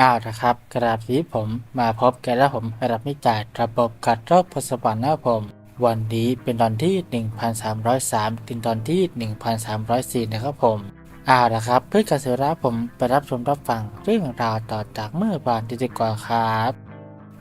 อ้าวนะครับ กระดาษสีผมมาพบกันแล้วผมระดาษไม่จ่ายระบบกัดรอบพศบันนะครับผม วันนี้เป็นตอนที่ 1303 ถึงตอนที่ 1304 นะครับผมอ้าวนะครับเพื่อกรเสียเวลาผมไปรับชมรับฟังเรื่องราวต่อจากเมื่อบานดีกว่าครับ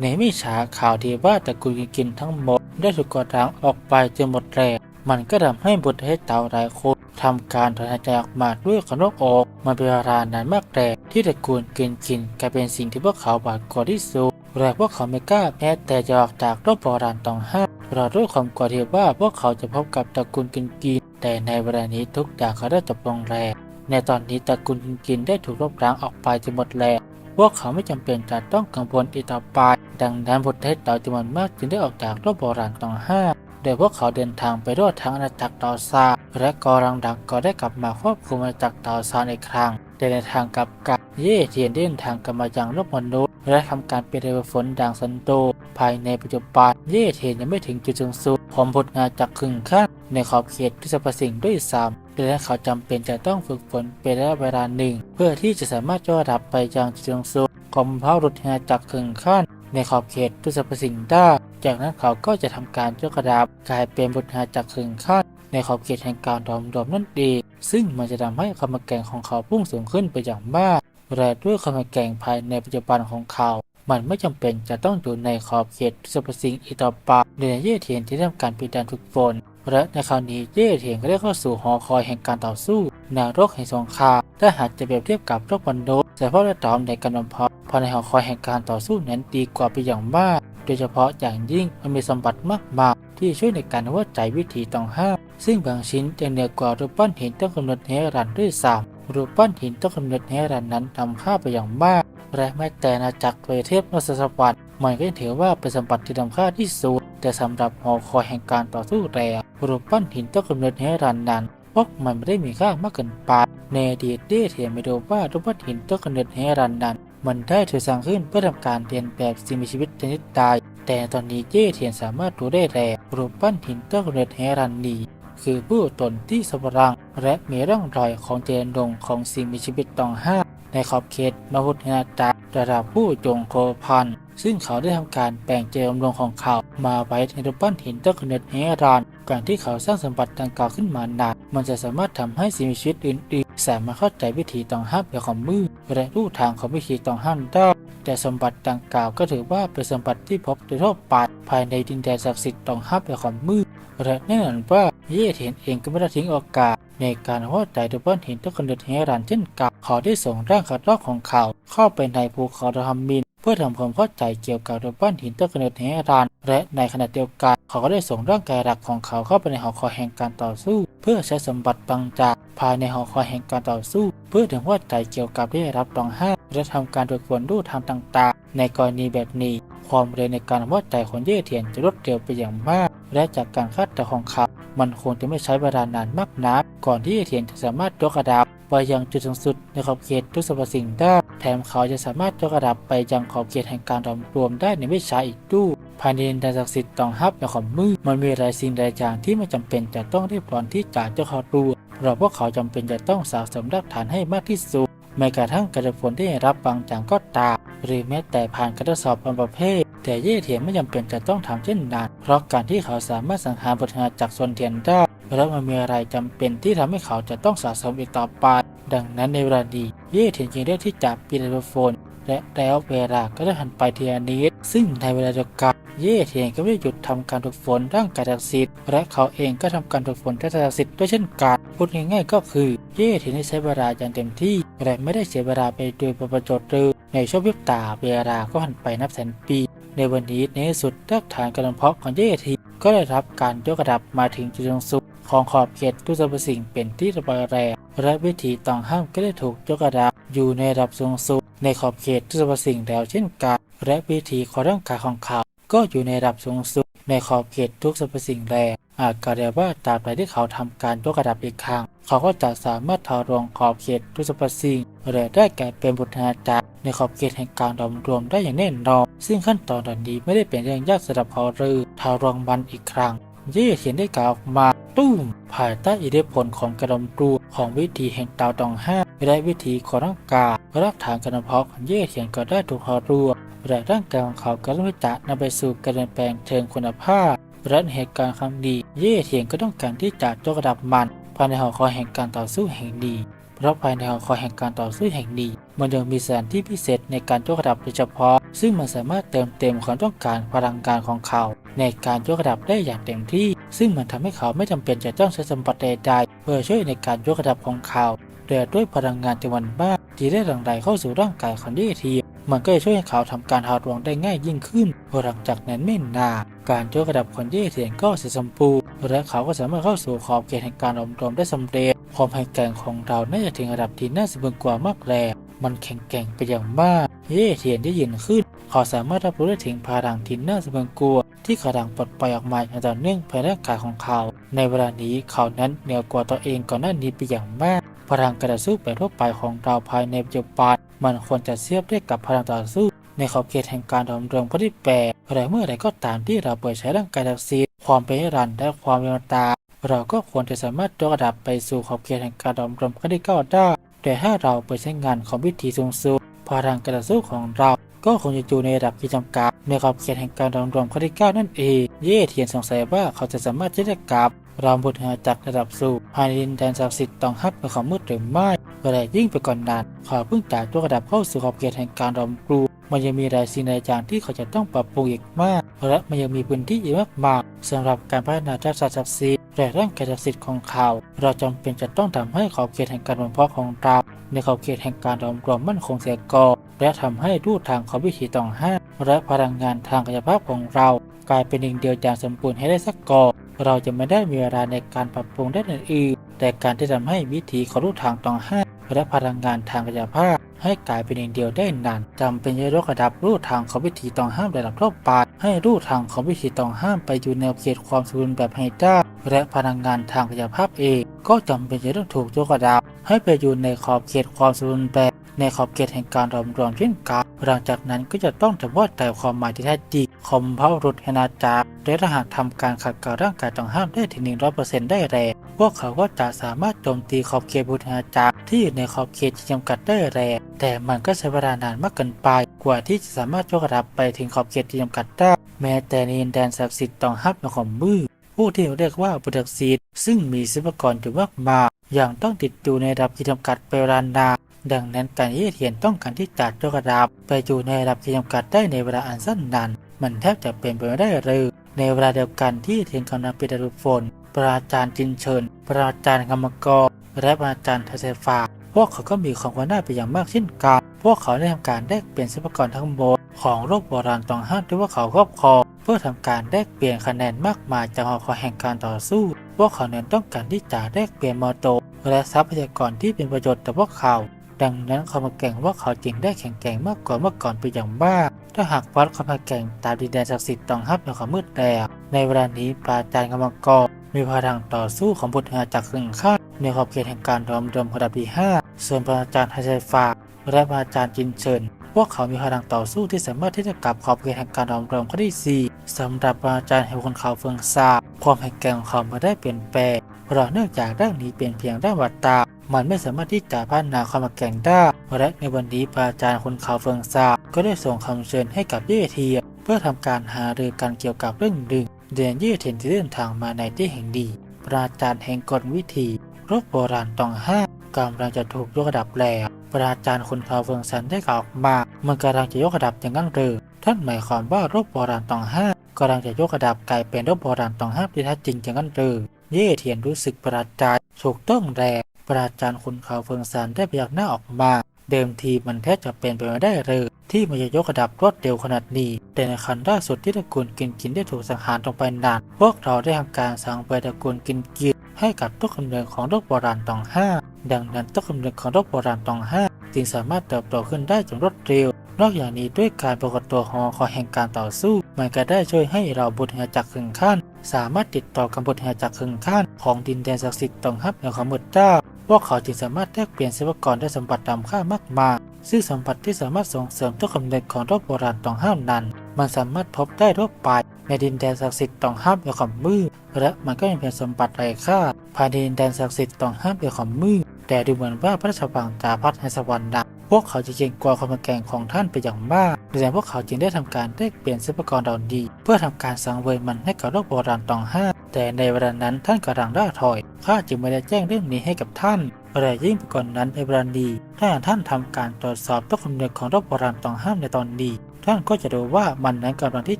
ในมิชาข่าวที่ว่าตระกูลกินทั้งหมด ได้ถูกกดล้างออกไปจนหมดแรงมันก็ทำให้บุตรให้เต่าหลายคน ทำการถอนหายใจออกมาด้วยขนกออกมันเป็นเวลานานมากแต่ที่ตระกูลเกินกินกลายเป็นสิ่งที่พวกเขาหวาดกลัวที่สุดและพวกเขาไม่กล้าแม้แต่จะออกจากรบโบราณตองห้าเพราะด้วยความกลัวที่ว่าพวกเขาจะพบกับตระกูลกินกิน แต่ในเวลานี้ทุกอย่างเขาได้จบลงแล้วในตอนนี้ตระกูลกินกินได้ถูกลบล้างออกไปจนหมดแล้วพวกเขาไม่จำเป็นจะต้องกังวลอีกต่อไป ดังนั้นบทเทศต่อจำนวนมากจึงได้ออกจากรบโบราณตองห้า โดยพวกเขาเดินทางไปรอดทั้งอาณาจักรตอซาและกอรังดักก็ได้กลับมาควบคุมอาณาจักรตอซานอีกครั้งแต่ในทางกลับกันเย่เทียนเดินทางกลับมายังโลกมนุษย์และทำการเป็นเรือฝนดังสันโดภายในปัจจุบันเย่เทียนยังไม่ถึงจุดสูงสุดของผลงานจากครึ่งขั้นในขอบเขตที่สรรพสิ่งด้วยซ้ำและเขาจำเป็นจะต้องฝึกฝนเป็นระยะเวลาหนึ่ง เพื่อที่จะสามารถยกระดับไปยังจุดสูงสุดของพระรุษงานจากครึ่งขั้น ในขอบเขตทุสรรพสิ่งได้ จากนั้นเขาก็จะทำการยกระดับกลายเป็นบทหาจากครึ่งขั้นในขอบเขตแห่งการดอมดอมนั่นเอง ซึ่งมันจะทำให้ความแกร่งของเขาพุ่งสูงขึ้นไปอย่างมากและด้วยความแกร่งภายในปัจจุบันของเขา มันไม่จำเป็นจะต้องอยู่ในขอบเขตทุสรรพสิ่งอีกต่อไปในเย่เทียนที่ทำการปิดดันฝึกฝนและในคราวนี้เย่เทียนก็ได้เข้าสู่หอคอยแห่งการต่อสู้นรกแห่งสงครามถ้าหากจะเปรียบเทียบกับโลกมนุษ แต่เพราะระดับในการบำเพ็ญภายในหอคอยแห่งการต่อสู้นั้นดีกว่าไปอย่างมาก โดยเฉพาะอย่างยิ่งมันมีสมบัติมากมายที่ช่วยในการว่าใจวิธีต้องห้าม ซึ่งบางชิ้นจะเหนือกว่ารูปปั้นหินต้นกำเนิดเฮรันด้วยซ้ำรูปปั้นหินต้นกำเนิดเฮรันนั้นทำค่าไปอย่างมากและแม้แต่อาจักรเวเทพนสสวรรค์มันก็ยังถือว่าเป็นสมบัติที่ทำค่าที่สุดแต่สำหรับหอคอยแห่งการต่อสู้แล้วรูปปั้นหินต้นกำเนิดเฮรันนั้น พวกมันไม่ได้มีค่ามากเกินไปในอดีตได้เทียนไม่ดูว่ารูปปั้นหินต้นกำเนิดเฮรันนัน มันได้ถูกสร้างขึ้นเพื่อทำการเรียนแบบสิ่งมีชีวิตชนิดใดแต่ตอนนี้เย่เทียนสามารถรู้ได้แล้วรูปปั้นหินต้นกำเนิดเฮรันนี้คือผู้ตนที่สวรังและมีร่องรอยของเจริญดงของสิ่งมีชีวิตตองห้าในขอบเขตมหุธนาจักรระดับผู้จงโคพัน ซึ่งเขาได้ทำการแปลงเจริญดงของเขา มาไว้ในรูปปั้นหินต้นกเนิดเฮรันก่อนที่เขาสร้างสมบัติดังกล่าวขึ้นมานั้นมันจะสามารถทำให้สิ่งมีชีวิตอื่นๆ สามารถเข้าใจวิธีต้องห้ามแบบของมือและรูทางของวิธีต้องห้ามได้แต่สมบัติดังกล่าวก็ถือว่าเป็นสมบัติที่พบโดยทั่วไปภายในดินแดนศักดิ์สิทธิ์ต้องห้ามแบบของมือและแน่นอนว่าเย่เทียนเองก็ไม่ได้ทิ้งโอกาสในการว่าใจดูบ้านหินต้นกเนิดเฮรันเช่นกับเขาได้ส่งร่างขัดลอกของเขาเข้าไปในภูเขาดามิน เพื่อทำความเข้าใจเกี่ยวกับรูปปั้นหินต้นกำเนิดเฮรันและในขณะเดียวกันเขาก็ได้ส่งร่างกายหลักของเขาเข้าไปในหอคอยแห่งการต่อสู้ เพื่อใช้สมบัติบางจากภายในหอคอยแห่งการต่อสู้ เพื่อถึงว่าใจเกี่ยวกับที่ได้รับรองห้าและทำการตรวจฝนรูทางต่างๆ ในกรณีแบบนี้ ความเร็วในการวัดใจของเย่เทียนจะรวดเร็วไปอย่างมาก และจากการคาดเดาของเขา มันคงจะไม่ใช้เวลานานมากนักก่อนที่เย่เทียนจะสามารถยกระดับ ไปยังจุดสูงสุดในขอบเขตทุกสรรพสิ่งได้ แถมเขาจะสามารถยกระดับไปยังขอบเขตแห่งการรวมรวมได้ในไม่ช้าอีกด้วยภายในดินแดนศักดิ์สิทธิ์ต้องฮับและของมือมันมีหลายสิ่งหลายอย่างที่ไม่จำเป็นจะต้องรีบร้อนที่จะเจ้าขาตัวเพราะพวกเขาจำเป็นจะต้องสะสมรากฐานให้มากที่สุดแม้กระทั่งกระฝนที่รับบางอย่างก็ตามหรือแม้แต่ผ่านการทดสอบบางประเภท แต่เย่เทียนไม่จำเป็นจะต้องทำเช่นนั้นเพราะการที่เขาสามารถสังหารบทงานจากส่วนเทียนได้ แล้วมันมีอะไรจำเป็นที่ทำให้เขาจะต้องสะสมอีกต่อไป ดังนั้นในเวลาดีเย่เทียนจึงเลือกที่จะปิดไมโครโฟน และแล้วเวลาก็ได้หันไปทีละนิดซึ่งในเวลาเดียวกันเย่เทียนก็ไม่หยุดทำการฝึกฝนร่างกายศักดิ์สิทธิ์และเขาเองก็ทำการฝึกฝนทักษะศักดิ์สิทธิ์ด้วยเช่นกันพูดง่ายๆก็คือเย่เทียนได้ใช้เวลาอย่างเต็มที่และไม่ได้เสียเวลาไปโดยประโยชน์เลยในช่วงวิบตาเวลาก็ผ่านไปนับแสนปี ในวันนี้ในที่สุดรากฐานการเพาะของเย่เทียนก็ได้รับการยกระดับมาถึงจุดสูงสุด ของขอบเขตทุกสรรพสิ่งเป็นที่ระบายแรงและวิธีต้องห้ามก็ได้ถูกยกระดับอยู่ในระดับสูงสุดในขอบเขตทุกสรรพสิ่งแล้วเช่นกัน และวิธีของร่างกายของเขา ก็อยู่ในระดับสูงสุดในขอบเขตทุกสรรพสิ่งแลอาจกล่าวได้ว่าตราบใดที่เขาทำการยกระดับอีกครั้ง เขาก็จะสามารถทอรวงขอบเขตทุกสรรพสิ่งและได้แก่เป็นบุตรนาจารในขอบเขตแห่งการรวมรวมได้อย่างแน่นอนซึ่งขั้นตอนเหล่านี้ไม่ได้เป็นเรื่องยากสำหรับเขาหรือทารวงมันอีกครั้งเย่เขียนได้กล่าวออกมา ตู้มภายใต้อิทธิพลของกระดมกรูของวิธีแห่งดาวดองห้าและวิธีของร่างกายรักฐานกรเพาะขอกเย่เทียนก็ได้ถูกห่อรัวและร่างกายของเขาก็เริ่มจะนำไปสู่การเปลี่ยนแปลงเชิงคุณภาพและเหตุการณ์ครั้งดี เย่เทียนก็ต้องการที่จะยกระดับมันภายในหอคอยแห่งการต่อสู้แห่งดี เพราะภายในหอคอยแห่งการต่อสู้แห่งนี้ มันยังมีสถานที่พิเศษในการยกระดับโดยเฉพาะ ซึ่งมันสามารถเติมเต็มความต้องการพลังงานของเขา ในการยกระดับได้อย่างเต็มที่ ซึ่งมันทำให้เขาไม่จำเป็นจะต้องใช้สมบัติใดๆเพื่อช่วยในการยกระดับของเขาแต่ด้วยพลังงานจำนวนมากที่ได้หลั่งไหลเข้าสู่ร่างกายของเดทีมันก็จะช่วยให้เขาทำการหาดวงได้ง่ายยิ่งขึ้นพอหลังจากนั้นไม่นานการยกระดับของเย่เทียนก็เสร็จสมบูรณ์และเขาก็สามารถเข้าสู่ขอบเขตแห่งการอมรมได้สำเร็จ ความแข็งแกร่งของเราน่าจะถึงระดับที่น่าสะพรึงกว่ามากแล้ว มันแข็งแกร่งไปอย่างมากเย่เทียนได้ยินขึ้น เขาสามารถรับรู้ได้ถึงพลังที่น่าสะพรึงกลัว ที่กำลังปลดปล่อยออกมาอย่างต่อเนื่องภายในร่างกายของเขา ในเวลานี้เขานั้นเหนือกว่าตัวเองก่อนหน้านี้ไปอย่างมากพลังการต่อสู้แบบทั่วไปของเราภายในปัจจุบันมันควรจะเทียบได้กับพลังต่อสู้ ในขอบเขตแห่งการดำรงข้อที่แปดแต่เมื่อใดก็ตามที่เราเปิดใช้ร่างกายดักซีความเป็นรันดร์และความเป็นตะ เราก็ควรจะสามารถยกระดับไปสู่ขอบเขตแห่งการดำรงข้อที่เก้าได้ แต่ถ้าเราเปิดใช้งานของวิธีสูงสุดพลังการต่อสู้ของเรา ก็คงจะอยู่ในระดับที่จำกัดในขอบเขตแห่งการดำรงข้อที่เก้านั่นเอง เย่เทียนสงสัยว่าเขาจะสามารถที่จะกลับรามบุตรหาจากระดับสูงภายในดินแดนศักดิ์สิทธิ์ต้องฮับเป็นของมืดหรือไม่แต่ยิ่งไปก่อนนั้นขาเพิ่งจากตัวระดับเข้าสู่ขอบเขตแห่งการรอมกรูมันยังมีหลายสิ่งหลายอย่างที่เขาจะต้องปรับปรุงอีกมาก และมันยังมีพื้นที่อีกมากมายสำหรับการพัฒนาทักษะศักดิ์สิทธิ์ และร่างกายศักดิ์สิทธิ์ของเขา เราจำเป็นจะต้องทำให้ขอบเขตแห่งการบ่มเพาะของเรา ในขอบเขตแห่งการรอมรวมมั่นคงเสียก่อนและทำให้รูทางของวิถีต้องห้ามและพลังงานทางกายภาพของเรา กลายเป็นหนึ่งเดียวอย่างสมบูรณ์ให้ได้สักก่อนเราจะไม่ได้มีเวลาในการปรับปรุงด้านอื่นๆแต่การที่ทำให้วิถีของรูทางต้องห้ามและพลังงานทางกายภาพให้กลายเป็นหนึ่งเดียวได้นานจำเป็นจะยกระดับรูทางของวิถีต้องห้ามระดับทั่วไปให้รูทางของวิถีต้องห้ามไปอยู่ในเขตความสมบูรณ์แบบไฮด้า และพลังงานทางกายภาพเองก็จำเป็นจะต้องถูกยกระดับ ให้ไปอยู่ในขอบเขตความสมบูรณ์แบบในขอบเขตแห่งการรวมรวมเช่นกันหลังจากนั้นก็จะต้องทำว่าแต่ความหมายที่แท้จริงคอมเพารุดแหนาจากและถ้าหากทำการขัดเกลาร่างกายต้องห้ามได้ถึง 100%ได้แรงพวกเขาก็จะสามารถโจมตีขอบเขตบุตรหาจากที่อยู่ในขอบเขตที่จำกัดได้แรงแต่มันก็ใช้เวลานานมากเกินไป กว่าที่จะสามารถยกระดับไปถึงขอบเขตที่จำกัดได้ แม้แต่ในดินแดนศักดิ์สิทธิ์ต้องห้ามในของมือ ผู้ที่เรียกว่าบุตรศิษย์ซึ่งมีทรัพยากรอยู่มากมายอย่างต้องติดอยู่ในระดับที่จำกัดเป็นเวลานาดังนั้นการเย่เทียนต้องการที่จะยกระดับไปอยู่ในระดับที่จำกัดได้ในเวลาอันสั้นนานมันแทบจะเป็นไปไม่ได้เลยในเวลาเดียวกันที่เทียนกำลังเป็นดารุฝนปราจารย์จินเชิญปราจารย์กรรมกร และปราจารย์ทเซฟาพวกเขาก็มีความก้าวหน้าไปอย่างมากเช่นกัน พวกเขาได้ทำการแลกเปลี่ยนทรัพยากรทั้งหมดของโลกโบราณต้องห้ามที่ว่าเขาครอบครองเพื่อทำการแลกเปลี่ยนคะแนนมากมายจากหอคอยแห่งการต่อสู้ พวกเขาเน้นต้องการที่จะแลกเปลี่ยนมอโต และทรัพยากรที่เป็นประโยชน์ต่อพวกเขา ดังนั้นความแข่งว่าเขาจึงได้แข็งแก่งมากกว่าเมื่อก่อนไปอย่างมาก ถ้าหากวัดความแข่งตามดินแดนศักดิ์สิทธิ์ต้องห้ามในความมืดแดงในเวลานี้ปราจารย์กำลังกรมีพลังต่อสู้ของบุตรหาจากครึ่งข้าในขอบเขตแห่งการรวมรวมระดับที่5ส่วนปราจารย์ไฮไซฟาและปราจารย์จินเชิญ วกเขามีพลังต่อสู้ที่สามารถที่จะกลับขอบเขตแห่งการรวมรวมข้อที่ 4สำหรับปราจารย์แห่งคนเขาเฟืองซาความแข็งแกร่งของเขาไม่ได้เปลี่ยนแปลงเพราะเนื่องจากด้านนี้เป็นเพียงด้านวัตตา มันไม่สามารถที่จะพัฒนาความแข็งได้และในวันนี้ปราจารย์คนเขาเฟืองซาก็ได้ส่งคำเชิญให้กับเย่เทียเพื่อทำการหารือกันเกี่ยวกับเรื่องหนึ่งเดือนเย่เทียนที่เดินทางมาในที่แห่งดีปราจารย์แห่งกฎวิธีรบโบราณต้องห้ากำลังจะถูกยกระดับแล้ว ปราจารย์คนเขาเฟืองซันได้กล่าวออกมา มันกำลังจะยกระดับอย่างนั้นหรือ ท่านหมายความว่ารบโบราณตองห้ากำลังจะยกระดับกลายเป็นรบโบราณตองห้าที่แท้จริงอย่างนั้นหรือ เย่เทียนรู้สึกประหลาดใจถูกต้องแรงปราจารย์คนเขาเฟืองซันได้พยักหน้าออกมา เดิมทีมันแทบจะเป็นไปไม่ได้เลยที่มันจะยกระดับรวดเร็วขนาดนี้ แต่ในคันล่าสุดที่ตระกูลกินกินได้ถูกสังหารลงไปนาน พวกเราได้ทำการสั่งไปตระกูลกินกิน ให้กับต้นกำเนิดของโรคโบราณตองห้าดังนั้นต้นกำเนิดของโรคโบราณตองห้าจึงสามารถเติบโตขึ้นได้อย่างรวดเร็วนอกจากนี้ด้วยการปรากฏตัวของคอแห่งการต่อสู้ มันก็ได้ช่วยให้เราบุตรหจากขึงขั้น สามารถติดต่อกับบุตรหจากขึงขั้นของดินแดนศักดิ์สิทธิ์ตองฮับในความมืดเจ้าพวกเขาจึงสามารถแลกเปลี่ยนทรัพยากรได้สมบัติตามค่ามากมายซึ่งสมบัติที่สามารถส่งเสริมต้นกำเนิดของโรคโบราณตองห้ามนั้น มันสามารถพบได้ทั่วไป ในดินแดนศักดิ์สิทธิ์ต้องห้ามเกี่ยวกับมือและมันก็ยังเป็นสมบัติไร้ค่าภายในดินแดนศักดิ์สิทธิ์ต้องห้ามเกี่ยวกับมือแต่ดูเหมือนว่าพระราชวังจะพัดในสวรรค์ดักพวกเขาจะเกรงกลัวความแก่งของท่านเป็นอย่างมากดังนั้นพวกเขาจึงได้ทำการได้เปลี่ยนทรัพยากรเหล่าดีเพื่อทำการสังเวยมันให้กับโลกโบราณตองห้า แต่ในเวลานั้นท่านกำลังล่าถอย ข้าจึงไม่ได้แจ้งเรื่องนี้ให้กับท่านแต่ยิ่งไปกว่อนนั้นในเวลานี้ถ้าท่านทำการตรวจสอบต้นกำเนิดของโรคโบราณต้องห้ามในตอนนี้ ท่านก็จะรู้ว่ามันนั้นกำลังที่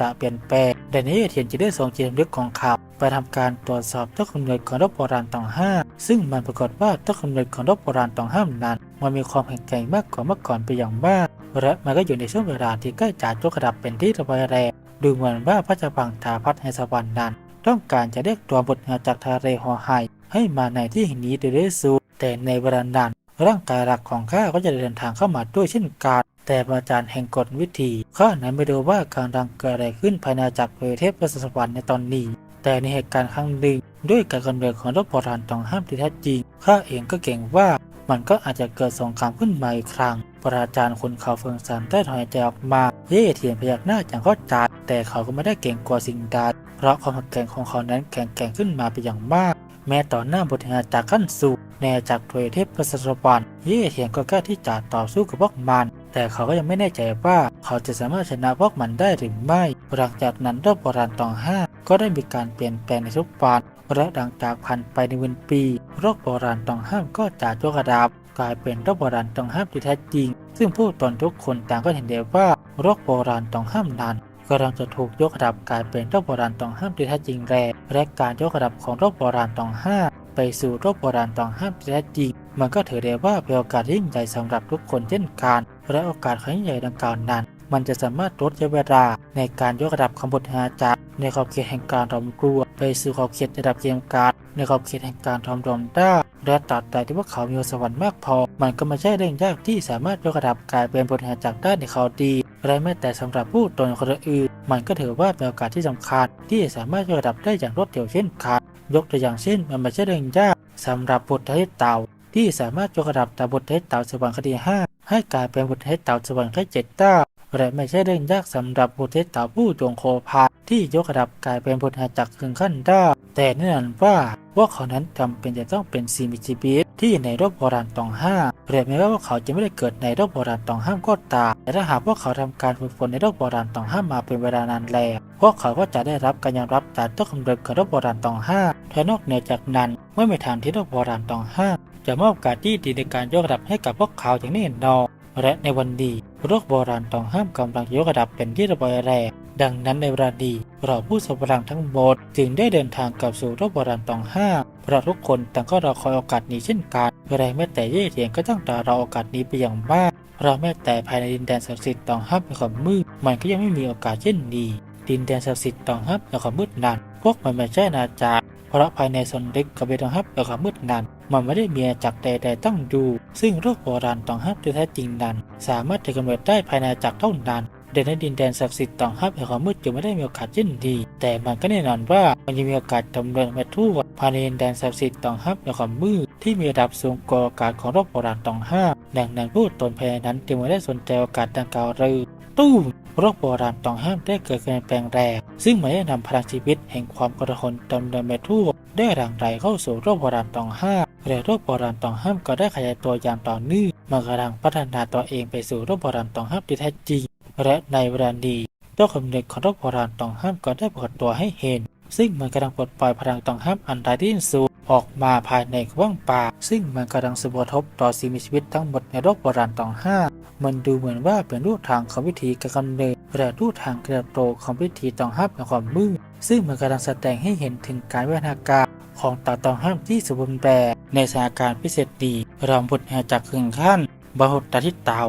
จะเปลี่ยนแปลงแต่นี้เทียนจะได้ส่งจิตลึกของเขาไปทำการตรวจสอบต้นกำเนิดของโรคโบราณตองห้าซึ่งมันปรากฏว่าต้นกำเนิดของโรคโบราณตองห้ามนั้นมันมีความแข็งแกร่งมากกว่าเมื่อก่อนไปอย่างมาก และมันก็อยู่ในช่วงเวลาที่ใกล้จะยกระดับเป็นที่ระบายแรงดูเหมือนว่าพระเจ้าพังตาพัดในสวรรค์นั้นต้องการจะเรียกตัวบทงาจากทะเลหอไฮให้มาในที่แห่งนี้โดยเร็วสูแต่ในเวลานั้นร่างกายหลักของข้าก็จะเดินทางเข้ามาด้วยเช่นกัน แต่อาจารย์แห่งกฎวิธีข้านั้นไม่รู้ว่าการดังเกิดอะไรขึ้นภายในจักรเวเทพประสวรรค์ในตอนนี้ แต่ในเหตุการณ์ครั้งหนึ่งด้วยการกำเนิดของรบโบราณต้องห้ามที่แท้จริงข้าเองก็เก่งว่ามันก็อาจจะเกิดสงครามขึ้นมาอีกครั้งปราจารย์คนเขาเฟิงซันได้ถอยใจออกมา เย่เทียนพยักหน้าอย่างเข้าใจแต่เขาก็ไม่ได้เก่งกว่าสิ่งใดเพราะความแข็งของเขานั้นแข็งแกร่งขึ้นมาเป็นอย่างมาก แม้ต่อหน้าบทงาจากขั้นสูงในจากถวยเทพประสวรรค์เย่เทียนก็กล้าที่จะต่อสู้กับพวกมัน แต่เขาก็ยังไม่แน่ใจว่าเขาจะสามารถชนะพวกมันได้หรือไม่ หลังจากนั้นรอบโบราณตองห้าก็ได้มีการเปลี่ยนแปลงในทุกวันและหลังจากผ่านไปในวันปีโรคโบราณตองห้ามก็จะยกระดับกลายเป็นโรคโบราณตองห้ามที่แท้จริง ซึ่งผู้ตนทุกคนต่างก็เห็นเดียวว่าโรคโบราณตองห้ามนั้นกำลังจะถูกยกระดับกลายเป็นโรคโบราณตองห้ามที่แท้จริงแรกและการยกระดับของโรคโบราณตองห้าไปสู่โรคโบราณตองห้ามที่แท้จริง มันก็ถือได้ว่าเป็นโอกาสยิ่งใหญ่สำหรับทุกคนเช่นกัน และโอกาสครั้งใหญ่ดังกล่าวนั้น มันจะสามารถลดระยะเวลาในการยกระดับของบทหาจากในขอบเขตแห่งการรอมกลัว ไปสู่ขอบเขตระดับเกมการในขอบเขตแห่งการทอมรอมได้และตัดใดที่ว่าเขามีสวรรค์มากพอ มันก็ไม่ใช่เรื่องยากที่สามารถยกระดับกลายเป็นบทหาจากได้ในเขาดีและแม้แต่สำหรับผู้ตนคนอื่น มันก็ถือว่าเป็นโอกาสที่สำคัญ ที่สามารถยกระดับได้อย่างรวดเร็วเช่นกันยกตัวอย่างเช่น มันไม่ใช่เรื่องยากสำหรับบทเทศเต่า ที่สามารถยกระดับจากบทเทศเต่าสวรรค์คดี5 ให้กลายเป็นบทเทศเต่าสวรรค์คดี7เต้าและไม่ใช่เรื่องยากสำหรับบทเทศเต่าผู้จงโคพาที่ยกระดับกลายเป็นบทหาจักรถึงขั้นได้แต่แน่นอนว่าพวกเขานั้นจำเป็นจะต้องเป็นซีมิจิบิสที่ในรบโบราณตองห้าและแม้ว่าพวกเขาจะไม่ได้เกิดในรบโบราณตองห้ามก็ตามแต่ถ้าหากพวกเขาทำการฝึกฝนในรบโบราณตองห้ามาเป็นเวลานานแล้วพวกเขาก็จะได้รับการยอมรับจากต้นกำเนิดของรบโบราณตองห้าและนอกเหนือจากนั้นไม่มีทางที่รบโบราณตองห้า จะมอบโอกาสที่ดีในการยกระดับให้กับพวกเขาอย่างแน่นอนและในวันนี้โรคโบราณต้องห้ามกำลังยกระดับเป็นที่ระบายแรงดังนั้นในเวลานี้เราผู้สพลังทั้งหมด จึงได้เดินทางกลับสู่โรคโบราณต้องห้ามเพราะทุกคนต่างก็รอคอยโอกาสนี้เช่นกันอะไรแม้แต่เย่เทียนก็ต้องรอโอกาสนี้ไปอย่างมากเราแม้แต่ภายในดินแดนศักดิ์สิทธิ์ต้องห้ามในความมืดมันก็ยังไม่มีโอกาสเช่นนี้ดินแดนศักดิ์สิทธิ์ต้องห้ามในความมืดนั้นพวกมันไม่ใช่นาจา เพราะภายในโซนเล็กกับเบตองฮับในความมืดนั้นมันไม่ได้มีอาจักรใดๆต้องดู ซึ่งโรคโบราณตองฮับที่แท้จริงนั้น สามารถถือกำเนิดได้ภายในอาจักเท่านั้นเด่นในดินแดนศักดิ์สิทธิ์ตองฮับในความมืดจึงไม่ได้มีโอกาสเช่นดี แต่มันก็แน่นอนว่ามันยังมีโอกาสดำเนินมาทั่วภายในดินแดนศักดิ์สิทธิ์ตองฮับในความมืดที่มีระดับสูงกว่าโอกาสของโรคโบราณตองห้ามดังนั้นผู้ตนภายในนั้นจึงไม่ได้สนใจโอกาสดังกล่าวเลยตู้ โรคโบราณต้องห้ามได้เกิดการเปลี่ยนแปลงแรงซึ่งมันได้นำพลังชีวิตแห่งความกระหนดำเนินไปทั่วได้หลังไหลเข้าสู่โรคโบราณต้องห้ามและโรคโบราณต้องห้ามก็ได้ขยายตัวอย่างต่อเนื่องมันกำลังพัฒนาตัวเองไปสู่โรคโบราณต้องห้ามที่แท้จริง และในเวลานี้ต้นกำเนิดของโรคโบราณต้องห้ามก็ได้ปรากฏตัวให้เห็น ซึ่งมันกำลังปลดปล่อยพลังต้องห้ามอันใดที่สูง ออกมาภายในว้างป่า ซึ่งมันกำลังสบูรณ์ต่อสิ่งมีชีวิตทั้งหมดในโลกโบราณตองห้ามันดูเหมือนว่าเป็นรูปทางของวิธีการกำเนิดและรูปทางกระโตของวิธีตองห้ามในความมืดซึ่งมันกำลังแสดงให้เห็นถึงการวิวัฒนาการของเต่าตองห้ามที่สมบูรณ์แบบในสถานการณ์พิเศษดีรำบทแห่จากขึงขั้นบหดตาที่เต่า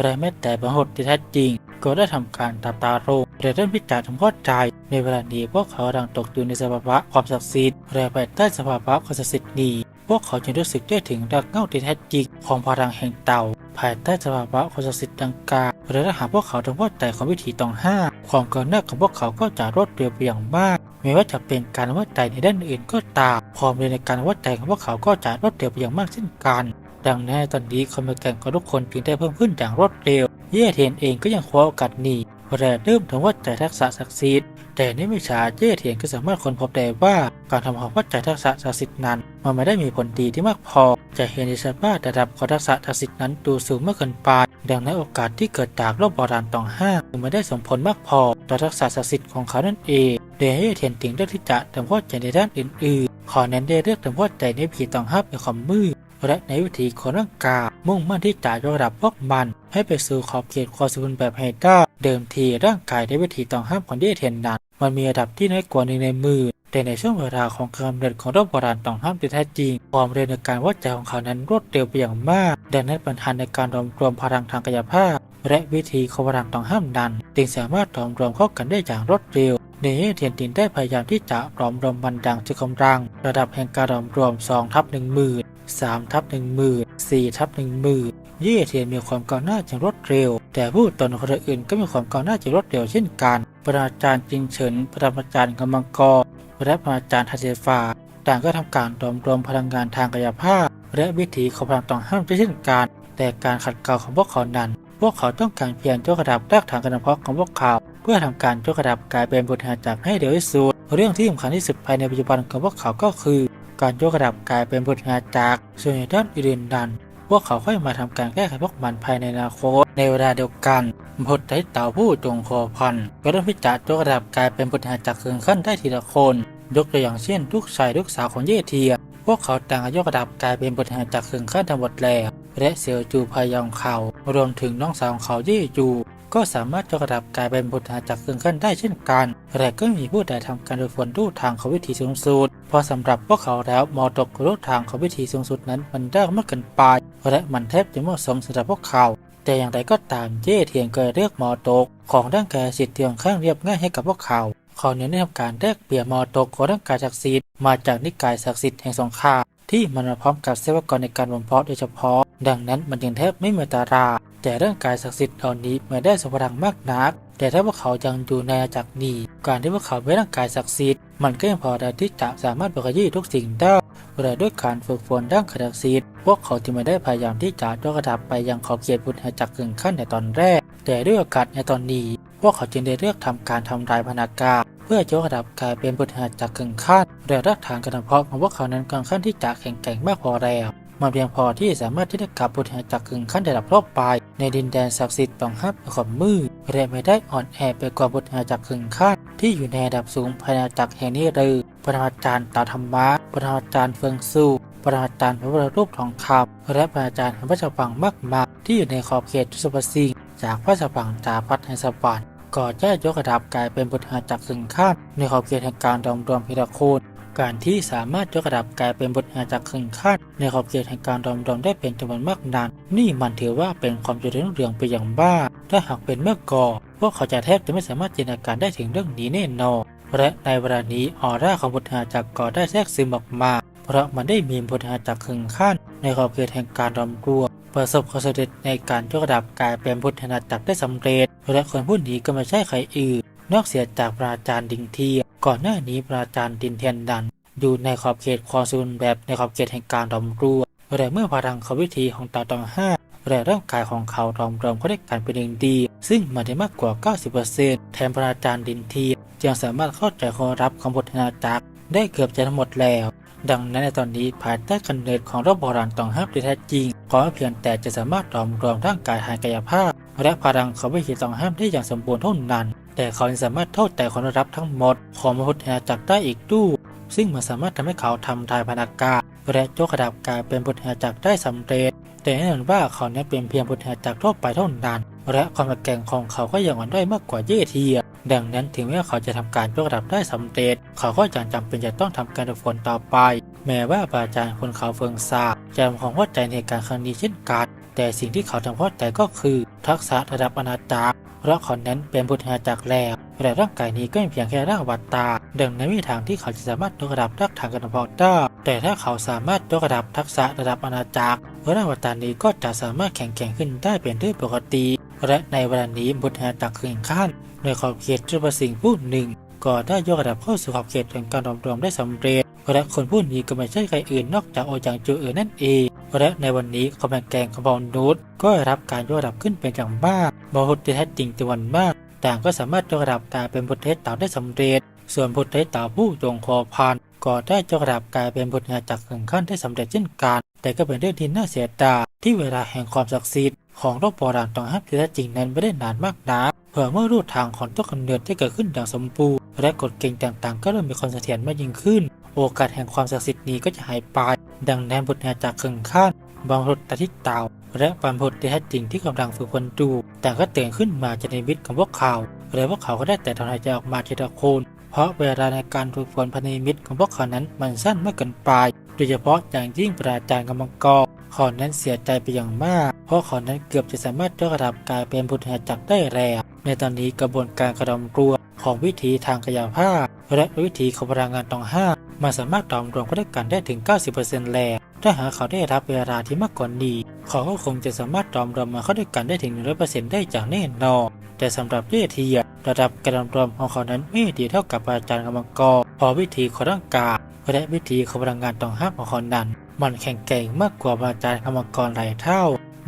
และแม้แต่บหดที่แท้จริง ก็ได้ทำการตาตาโรงและเริ่มพิจารณาทำข้อใจในเวลานี้พวกเขากำลังตกอยู่ในสภาวะความศักดิ์สิทธิ์และภายใต้สภาวะความศักดิ์สิทธิ์นี้พวกเขาจึงรู้สึกได้ถึงรักเง่าที่แท้จริงของพลังแห่งเต่าภายใต้สภาวะความศักดิ์สิทธิ์ดังกล่าวและถ้าหากพวกเขาทำข้อใจของวิธีตองห้าความก้าวหน้าของพวกเขาก็จะรวดเร็วไปอย่างมากไม่ว่าจะเป็นการวัดใจในด้านอื่นก็ตามความเร็วในการวัดใจของพวกเขาก็จะรวดเร็วไปอย่างมากเช่นกัน ดังนั้นตอนนี้ความแข่งของทุกคนจึงได้เพิ่มขึ้นอย่างรวดเร็ว เย่เทียนเองก็ยังคว้าโอกาสนี้และเริ่มทำวัดใจทักษะศักดิ์สิทธิ์แต่ในไม่ช้าเย่เทียนก็สามารถค้นพบได้ว่า การทำความวัดใจทักษะศักดิ์สิทธิ์นั้น มันไม่ได้มีผลดีที่มากพอ จะเห็นได้ชัดว่าระดับของทักษะทักษิณนั้นดูสูงมากเกินไปดังนั้นโอกาสที่เกิดจากโรคโบราณตองห้าจึงไม่ได้ส่งผลมากพอต่อทักษะศักดิ์สิทธิ์ของเขานั่นเองโดยให้เทียนติงเลือกที่จะทำพอใจในด้านอื่นๆขอเน้นได้เลือกทำพอใจในผีตองห้ามในความมืด และในวิธีของร่างกาย มุ่งมั่นที่จะยกระดับพวกมัน ให้ไปสู่ขอบเขตความสมบูรณ์แบบให้ได้เดิมทีร่างกายในวิธีต้องห้ามของเดียเทนนั้นมันมีระดับที่น้อยกว่าหนึ่งในหมือแต่ในช่วงเวลาของการกำเนิดของโรคโบราณต้องห้ามที่แท้จริง ความเร็วในการวัดใจของเขานั้นรวดเร็วไปอย่างมาก ดังนั้นปัญหาในการรวมรวมพลังทางกายภาพ และวิธีของพลังต้องห้ามนั้นจึงสามารถรวมรวมเข้ากันได้อย่างรวดเร็วในเฮเทียนตินได้พยายามที่จะรวมรวมมันดังจุกำลัง ระดับแห่งการรวมรวม2ทับ1หมื่น 3ทับ1หมื่น4ทับ1หมื่นเย่เทียนมีความก้าวหน้าอย่างรวดเร็ว แต่ผู้ตนคนอื่นก็มีความก้าวหน้าอย่างรวดเร็วเช่นกันปรมาจารย์จิงเฉินปรมาจารย์กำมังกรและปรมาจารย์ทัเซฟาต่างก็ทำการรวมรวมพลังงานทางกายภาพ และวิถีของพลังต้องห้ามเช่นกัน แต่การขัดเกลาของพวกเขานั้น พวกเขาต้องการเพียงยกระดับรากฐานการเพาะของพวกเขา เพื่อทำการยกระดับกลายเป็นบทหารจักให้เร็วที่สุดเรื่องที่สำคัญที่สุดภายในปัจจุบันของพวกเขาก็คือ การยกระดับกลายเป็นบทหารจักส่วนในด้านอื่นๆนั้นพวกเขาค่อยมาทำการแก้ไขพวกมันภายในอนาคตในเวลาเดียวกันบทไตเต่าผู้จงคอพันก็ต้องพิจารณายกระดับกลายเป็นบทหารจักเคืองขั้นได้ทีละคน ยกตัวอย่างเช่นลูกชายลูกสาวของเย่เทีย พวกเขาต่างยกระดับกลายเป็นบทหารจักเคืองขั้นทั้งหมดแล้วและเซียวจูพายองเขารวมถึงน้องสาวของเขาเย่จู ก็สามารถยกระดับกลายเป็นบทหารจักรเครื่องขั้นได้เช่นกัน แต่ก็มีผู้ใดทำการโดยฝนรูทางเขาวิธีสูงสุด เพราะสำหรับพวกเขาแล้วมอตกรูทางเขาวิธีสูงสุดนั้นมันยากมากเกินไป และมันแทบจะไม่เหมาะสมสำหรับพวกเขาแต่อย่างไรก็ตามเย่เทียนก็เลือกมอตก ของร่างกายสิทธิ์ที่ค่อนข้างเรียบง่ายให้กับพวกเขาเขาเน้นได้ทำการแลกเปลี่ยนมอตกของร่างกายศักดิ์สิทธิ์มาจากนิกายศักดิ์สิทธิ์แห่งสงคราม ที่มันมาพร้อมกับเซวกรในการบ่มเพาะโดยเฉพาะ ดังนั้นมันจึงแทบไม่มีอัตรา แต่ร่างกายศักดิ์สิทธิ์เหล่านี้ไม่ได้สมพลังมากนัก แต่ถ้าพวกเขายังอยู่ในอาณาจักรนี้ การที่พวกเขาไม่ร่างกายศักดิ์สิทธิ์มันก็ยังพอได้ที่จะสามารถบกยี่ทุกสิ่งได้แต่ด้วยการฝึกฝนด้านคศักดิ์สิทธิ์พวกเขาที่ไม่ได้พยายามที่จะยกระดับไปยังขอบเขตบุญหจักรกึ่งขั้นในตอนแรก แต่ด้วยโอกาสในตอนนี้ พวกเขาจึงได้เลือกทำการทำลายพนักกา เพื่อยกระดับกลายเป็นบุญหจักรกึ่งขั้นและรากฐานการเพาะของพวกเขานั้นกลางขั้นที่จะแข็งแกร่งมากพอแล้วมันเพียงพอที่สามารถที่จะกลับบุญหจักรกึ่งขั้นระดับรอบปลายในดินแดนศักดิ์สิทธิ์ต้องห้ามความมืดและไม่ได้อ่อนแอไปกว่าบุญหจักรกึ่งขั้นที่อยู่ในระดับสูงภายในจักรแห่งนี้เลยปรมาจารย์ตาธรรมะปรมาจารย์เฟืองสู้ปรมาจารย์พระพุทธรูปทองคำและปราจารย์พระเจ้าปังมากมายที่อยู่ในขอบเขตทุสปสิงจากพระเจ้าปังจาพัฒแห่งสวรรค์ ก่อจะยกระดับกลายเป็นบุตรหาจักรสึงขั้นในขอบเขตแห่งการรวมรวมพิรโคนการที่สามารถยกระดับกลายเป็นบุตรหาจักรสึงขั้นในขอบเขตแห่งการรวมรวมได้เป็นจำนวนมากนานนี่มันถือว่าเป็นความเจริญรุ่งเรืองไปอย่างบ้า ถ้าหากเป็นเมื่อก่อนพวกเขาจะแทบจะไม่สามารถจินตนาการได้ถึงเรื่องนี้แน่นอนและในเวลานี้ออร่าของบุตรหาจักก่อได้แทรกซึมออกมา เพราะมันได้มีบุตรหาจักรครึ่งขั้นในขอบเขตแห่งการรวมรวมประสบความสำเร็จในการยกระดับกลายเป็นพุทธนาจักรได้สำเร็จ และคนผู้นี้ก็ไม่ใช่ใครอื่น นอกเสียจากปราจารย์ดิงเทีย ก่อนหน้านี้ปราจารย์ดินเทียนดัน อยู่ในขอบเขตความสมบูรณ์แบบในขอบเขตแห่งการรวมรวมและเมื่อพลังเขาวิธีของตาตองห้าและร่างกายของเขารวมรวมเข้าด้กันเป็นหนึ่งดี ซึ่งมันได้มากกว่า 90%แทนปราจารย์ดินเทียจึงสามารถเข้าใจขอรับของพุทธนาจักรได้เกือบจะทั้งหมดแล้ว ดังนั้นในตอนนี้ภายใต้กำเนิดของระบโบราณต้องห้ามที่แท้จริงขอเพียงแต่จะสามารถรวมรวมร่างกายทางกายภาพ และพลังเขาไม่คิดต้องห้ามได้อย่างสมบูรณ์เท่านั้น แต่เขายังสามารถเข้าใจความรับทั้งหมด ของมนุษย์อาณาจักรได้อีกด้วยซึ่งมันสามารถทำให้เขาทำทายพนากาและยกระดับกายเป็นบุตรอาณาจักรได้สำเร็จ แต่แน่นอนว่าเขานั้นเป็นเพียงบุตรอาณาจักรทั่วไปเท่านั้น และความแข็งของเขาก็ยังอ่อนด้อยมากกว่าเย่เทีย ดังนั้นถึงแม้เขาจะทำการยกระดับได้สำเร็จ เขาก็ยังจำเป็นจะต้องทำการฝึกฝนต่อไป แม้ว่าอาจารย์คนเขาเฟิงซาจะมีความเข้าใจในการครั้งนี้เช่นกัน แต่สิ่งที่เขาทำเข้าใจก็คือ ทักษะระดับอาณาจักรเพราะเขานั้นเป็นบุตรอาณากแล้วแต่ร่างกายนี้ก็เป็นเพียงแค่ร่างอวตตา ดังนั้นมีทางที่เขาจะสามารถยกระดับรักทางการเพาะได้แต่ถ้าเขาสามารถยกระดับทักษะระดับอาณาจักรร่างอวตตานี้ก็จะสามารถแข็งแกร่งขึ้นได้เป็นเรื่ปกติ และในเวลานี้บุตรอาณาจักรคืนขั้นในขอบเขตจุลสิงผู้หนึ่งก็ได้ยกระดับเข้าสู่ขอบเขตแห่งการรวมรวมได้สำเร็จและคนผู้นี้ก็ไม่ใช่ใครอื่นนอกจากโอจางจูเอ๋อนั่นเองและในวันนี้คอมแบงแกงของบอลนูตก็ได้รับการยกระดับขึ้นเป็นอย่างมากบอลฮุตที่แท้จริงจำนวนมาก ต่างก็สามารถยกระดับกลายเป็นพุทเทศเต่าได้สำเร็จ ส่วนพุทเทศเต่าผู้จงคอพันก็ได้ยกระดับกลายเป็นบทงานจากถึงขั้นได้สำเร็จเช่นกัน แต่ก็เป็นเรื่องที่น่าเสียดายที่เวลาแห่งความศักดิ์สิทธิ์ ของโลกโบราณตองห้ามที่แท้จริงนั้นไม่ได้นานมากนักเผื่อเมื่อรูปทางของต้นกำเนิดที่เกิดขึ้นอย่างสมบูรณ์และกฎเกณฑ์ต่างๆ ก็เริ่มมีความเสถียรมากยิ่งขึ้น โอกาสแห่งความศักดิ์สิทธิ์นี้ก็จะหายไป ดังนั้นบทงานจากขึงขั้นบางบทตาที่เต่าและบางบทที่แท้จริงที่กำลังฝึกฝนดูแต่ก็เตื่นขึ้นมาจากในมิตของพวกเขาและพวกเขาก็ได้แต่ถอนหายใจออกมาทีละคนเพราะเวลาในการฝึกฝนภายในมิตของพวกเขานั้นมันสั้นมากเกินไป โดยเฉพาะอย่างยิ่งปราจารย์กำมังกร ขานั้นเสียใจไปอย่างมาก เพราะขานั้นเกือบจะสามารถยกระดับกลายเป็นบุตรแห่จักรได้แล้ว ในตอนนี้กระบวนการกระดมรวมของวิธีทางกายภาพ และวิธีของพลังงานตองห้ามันสามารถตอมรวมเข้าด้กันได้ถึง 90%แล้วถ้าหากเขาได้รับเวลาที่มากกว่านี้เขาก็คงจะสามารถตอมรวมมาเข้าด้วยกันได้ถึง 100%ได้อย่างแน่นอน แต่สำหรับเวทีอะระดับการรวมของเขานั้นไม่ดีเท่ากับอาจารย์กำมังกรพอวิธีของร่างกายและวิธีของพลังงานตองห้าของเขานั้น มันแข็งแกร่งมากกว่าอาจารย์กำมังกรหลายเท่า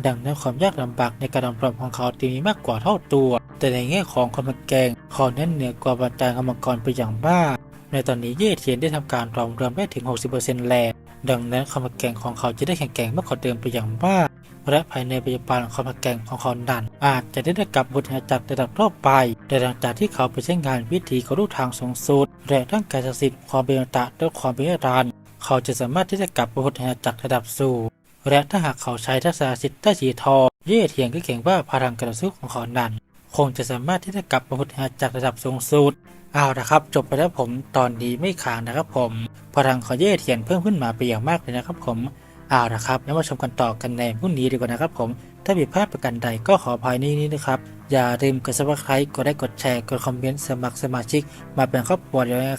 ดังนั้นความยากลำบากในการรวมของเขาตีมีมากกว่าเท่าตัว แต่ในแง่ของความแกร่งเขานั้นเหนือกว่าอาจารย์กำมังกรไปอย่างมากในตอนนี้เย่เทียนได้ทำการรอมรวมได้ถึง 60%แล้วดังนั้นความแกร่งของเขาจะได้แข็งแกร่งมากกว่าเดิมไปอย่างมากและภายในปัจจุบันความแกร่งของเขานั้นอาจจะได้ได้กลับบทหาจากระดับทั่วไปแต่หลังจากที่เขาไปใช้งานวิธีเขารู้ทางสูงสุดและทั้งการศักดิ์สิทธิ์ความเป็นอมตะและความเป็นนิรัน เขาจะสามารถที่จะกลับบทหาจากระดับสูงและถ้าหากเขาใช้ทักษะสิทธิ์ใต้สีทองเย่เทียนก็เก่งว่าพลังกระสู้ของเขานั้น คงจะสามารถที่จะกลับมาพุทธาจากระดับสูงสุดเอาละครับ จบไปแล้วผมตอนนี้ไม่ค้างนะครับผมพลังของเย่เทียนเพิ่มขึ้นมาไปอย่างมากเลยนะครับผมเอาละครับแล้วมาชมกันต่อกันในพรุ่งนี้ดีกว่านะครับผม ถ้าผิดพลาดประการใดก็ขออภัยในนี้นะครับ อย่าลืมกด subscribe กดไลค์กดแชร์กดคอมเมนต์สมัครสมาชิก มาเป็นครอบครัวเดียวนะครับ